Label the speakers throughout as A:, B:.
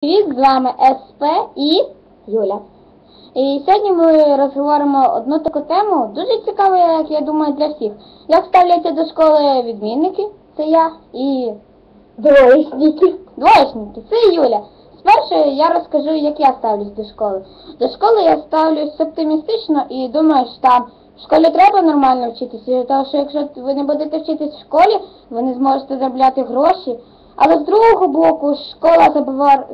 A: Привіт, з вами СП і
B: Юля.
A: І сьогодні ми розговоримо одну таку тему, дуже цікаву, як я думаю, для всіх. Як ставляться до школи відмінники, це я, і
B: Двоєчники.
A: двоєчники, це Юля. Спершу я розкажу, як я ставлюсь до школи. До школи я ставлюсь оптимістично і думаю, що там в школі треба нормально вчитися, тому що якщо ви не будете вчитись в школі, ви не зможете заробляти гроші. Але з другого боку, школа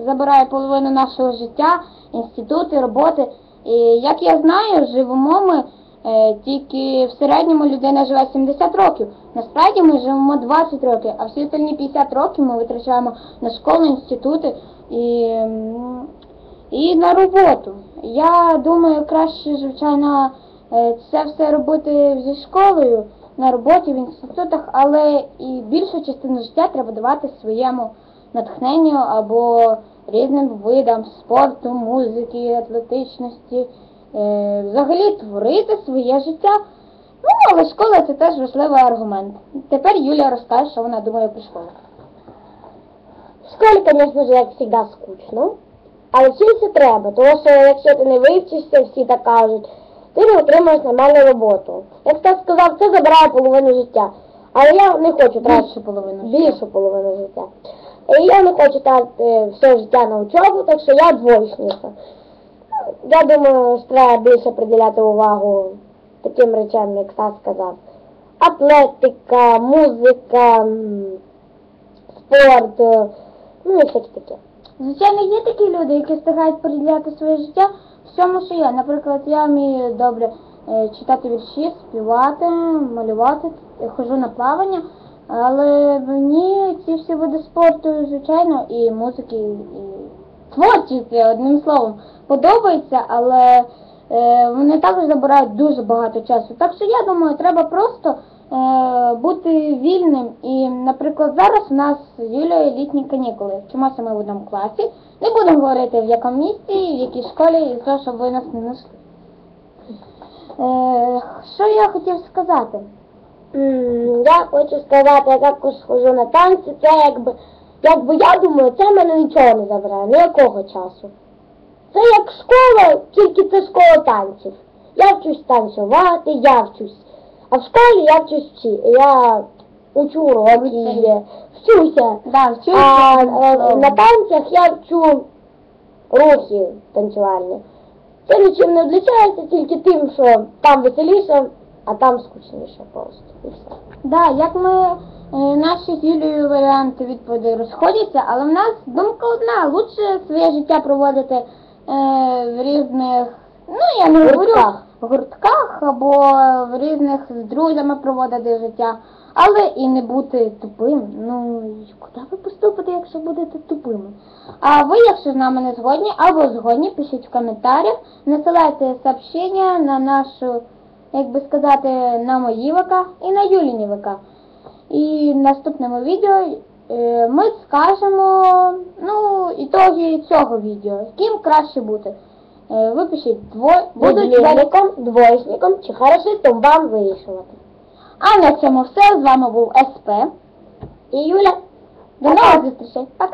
A: забирає половину нашого життя, інститути, роботи. І як я знаю, живемо ми е, тільки в середньому людина живе 70 років. Насправді ми живемо 20 років, а всі остальні 50 років ми витрачаємо на школу, інститути і, і на роботу. Я думаю, краще, звичайно, е, це все робити зі школою, на роботі, в інститутах, але і більшу частину життя треба давати своєму натхненню або різним видам спорту, музики, атлетичності, е, взагалі творити своє життя. Ну, але школа це теж важливий аргумент. Тепер Юля розкаже, що вона думає про школу.
B: В школі, звісно як завжди, скучно. Але вчитися треба, тому що якщо ти не вивчишся, всі так кажуть, ти не отримаєш нормальну роботу. Як Стас сказав, це забирає половину життя. Але я не хочу тратити
A: Більшу половину життя.
B: більшу половину життя. І я не хочу тратити все життя на учобу, так що я двоєчниця. Я думаю, що треба більше приділяти увагу таким речам, як Стас сказав. Атлетика, музика, спорт, ну і всяке таке.
A: Звичайно, є такі люди, які встигають приділяти своє життя всьому, що є. Наприклад, я вмію добре е, читати вірші, співати, малювати, е, ходжу на плавання, але мені ці всі види спорту, звичайно, і музики, і творчість, одним словом, подобаються, але е, вони також забирають дуже багато часу. Так що я думаю, треба просто бути вільним. І, наприклад, зараз у нас з Юлією літні канікули. Вчимося ми в одному класі. Не будемо говорити в якому місці, в якій школі, і то, щоб ви нас не знайшли. Е, що я хотів сказати?
B: Я хочу сказати, я також хожу на танці, це якби, якби я думаю, це мене нічого не забирає, ніякого часу. Це як школа, тільки це школа танців. Я вчусь танцювати, я вчусь. А в школі я вчи. Я учу уроки, вчуся.
A: Да, вчуся,
B: А
A: одним
B: е, на танцях я вчу рухи танцювальні. Це нічим не відрізняється, тільки тим, що там веселіше, а там скучніше просто. І все.
A: Да, як ми е, наші з Юлією варіанти відповідей розходяться, але в нас думка одна, лучше своє життя проводити е, в різних, ну я не говорю
B: Гуртках.
A: або в різних з друзями проводити життя, але і не бути тупим. Ну куди ви поступите, якщо будете тупими? А ви, якщо з нами не згодні або згодні, пишіть в коментарях, насилайте сообщення на нашу як би сказати, на мої ВК і на Юліні ВК. І в наступному відео е, ми скажемо ну, ітоги цього відео. Ким краще бути. Е, ви пишіть двоє. Будуть
B: Відмінником, двоєчником чи хорошистом вам вирішувати.
A: А на цьому все. З вами був СП.
B: І Юля.
A: До нових зустрічей. Пока.